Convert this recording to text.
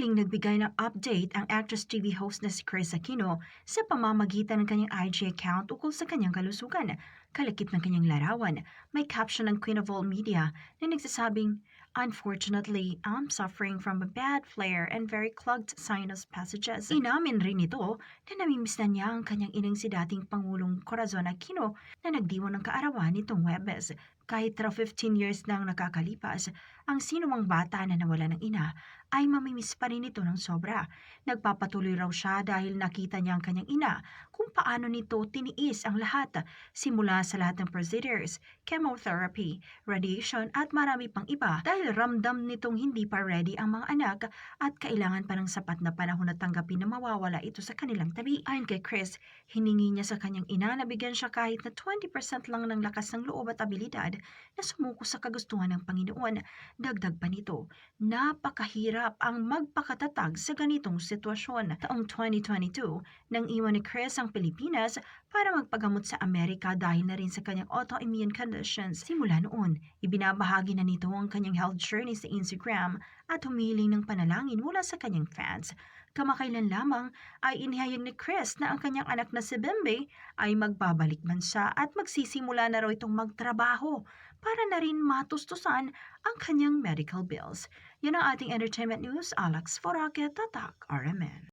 Muling nagbigay ng update ang actress TV host na si Chris Aquino sa pamamagitan ng kanyang IG account ukol sa kanyang kalusugan. Kalakip ng kanyang larawan, may caption ng Queen of All Media na nagsasabing, Unfortunately, I'm suffering from a bad flare and very clogged sinus passages. Inamin rin ito na namimiss na niya ang kanyang inang si dating Pangulong Corazon Aquino na nagdiwan ng kaarawan nitong Webes. Kahit raw 15 years nang nakakalipas, ang sinumang bata na nawala ng ina ay mamimiss pa rin ito ng sobra. Nagpapatuloy raw siya dahil nakita niya ang kanyang ina kung paano nito tiniis ang lahat, simula sa lahat ng procedures, chemotherapy, radiation at marami pang iba dahil ramdam nitong hindi pa ready ang mga anak at kailangan pa ng sapat na panahon na tanggapin na mawawala ito sa kanilang tabi. Ayon kay Chris, hiningi niya sa kanyang ina na bigyan siya kahit na 20% lang ng lakas ng loob at abilidad na sumuko sa kagustuhan ng Panginoon. Dagdag pa nito, napakahirap ang magpakatatag sa ganitong sitwasyon. Taong 2022, nang iwan ni Chris ang Pilipinas para magpagamot sa Amerika dahil na rin sa kanyang autoimmune conditions. Simula noon, ibinabahagi na nito ang kanyang health journey sa Instagram at humiling ng panalangin mula sa kanyang fans. Kamakailan lamang ay inihayag ni Chris na ang kanyang anak na si Bembe ay magbabalik man siya at magsisimula na raw itong magtrabaho para na rin matustusan ang kanyang medical bills. Yan ang ating entertainment news. Alex Foraque, Tatak, RMN.